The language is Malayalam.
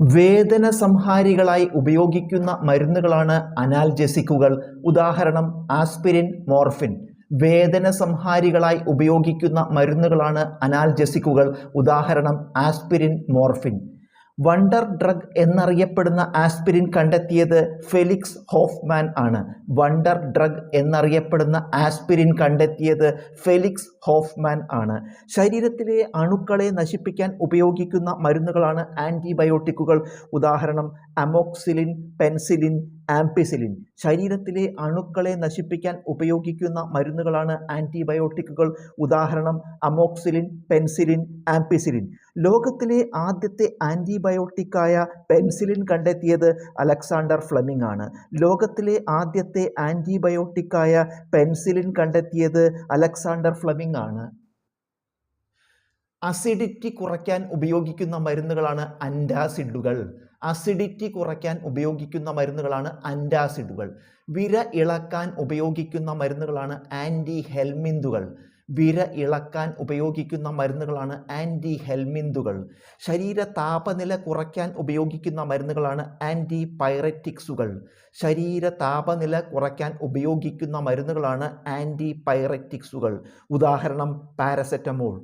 വേദന സംഹാരികളായി ഉപയോഗിക്കുന്ന മരുന്നുകളാണ് അനാൽജസിക്കുകൾ. ഉദാഹരണം ആസ്പിരിൻ മോർഫിൻ. വേദന സംഹാരികളായി ഉപയോഗിക്കുന്ന മരുന്നുകളാണ് അനാൽജസിക്കുകൾ. ഉദാഹരണം ആസ്പിരിൻ മോർഫിൻ. വണ്ടർ ഡ്രഗ് എന്നറിയപ്പെടുന്ന ആസ്പിരിൻ കണ്ടെത്തിയത് ഫെലിക്സ് ഹോഫ്മാൻ ആണ്. വണ്ടർ ഡ്രഗ് എന്നറിയപ്പെടുന്ന ആസ്പിരിൻ കണ്ടെത്തിയത് ഫെലിക്സ് ഹോഫ്മാൻ ആണ്. ശരീരത്തിലെ അണുക്കളെ നശിപ്പിക്കാൻ ഉപയോഗിക്കുന്ന മരുന്നുകളാണ് ആന്റിബയോട്ടിക്കുകൾ ഉദാഹരണം അമോക്സിലിൻ പെൻസിലിൻ ആംപിസിലിൻ. ശരീരത്തിലെ അണുക്കളെ നശിപ്പിക്കാൻ ഉപയോഗിക്കുന്ന മരുന്നുകളാണ് ആന്റിബയോട്ടിക്കുകൾ ഉദാഹരണം അമോക്സിലിൻ പെൻസിലിൻ ആംപിസിലിൻ. ലോകത്തിലെ ആദ്യത്തെ ആന്റിബയോട്ടിക്കായ പെൻസിലിൻ കണ്ടെത്തിയത് അലക്സാണ്ടർ ഫ്ലെമിംഗ് ആണ്. ലോകത്തിലെ ആദ്യത്തെ ആന്റിബയോട്ടിക്കായ പെൻസിലിൻ കണ്ടെത്തിയത് അലക്സാണ്ടർ ഫ്ലെമിംഗ് ആണ്. അസിഡിറ്റി കുറയ്ക്കാൻ ഉപയോഗിക്കുന്ന മരുന്നുകളാണ് അന്റാസിഡുകൾ അസിഡിറ്റി കുറയ്ക്കാൻ ഉപയോഗിക്കുന്ന മരുന്നുകളാണ് അന്റാസിഡുകൾ വിര ഇളക്കാൻ ഉപയോഗിക്കുന്ന മരുന്നുകളാണ് ആന്റി ഹെൽമിന്തുകൾ വിര ഇളക്കാൻ ഉപയോഗിക്കുന്ന മരുന്നുകളാണ് ആന്റി ഹെൽമിന്തുകൾ ശരീര താപനില കുറയ്ക്കാൻ ഉപയോഗിക്കുന്ന മരുന്നുകളാണ് ആന്റി പൈററ്റിക്സുകൾ ശരീര താപനില കുറയ്ക്കാൻ ഉപയോഗിക്കുന്ന മരുന്നുകളാണ് ആന്റി പൈററ്റിക്സുകൾ ഉദാഹരണം പാരസെറ്റമോൾ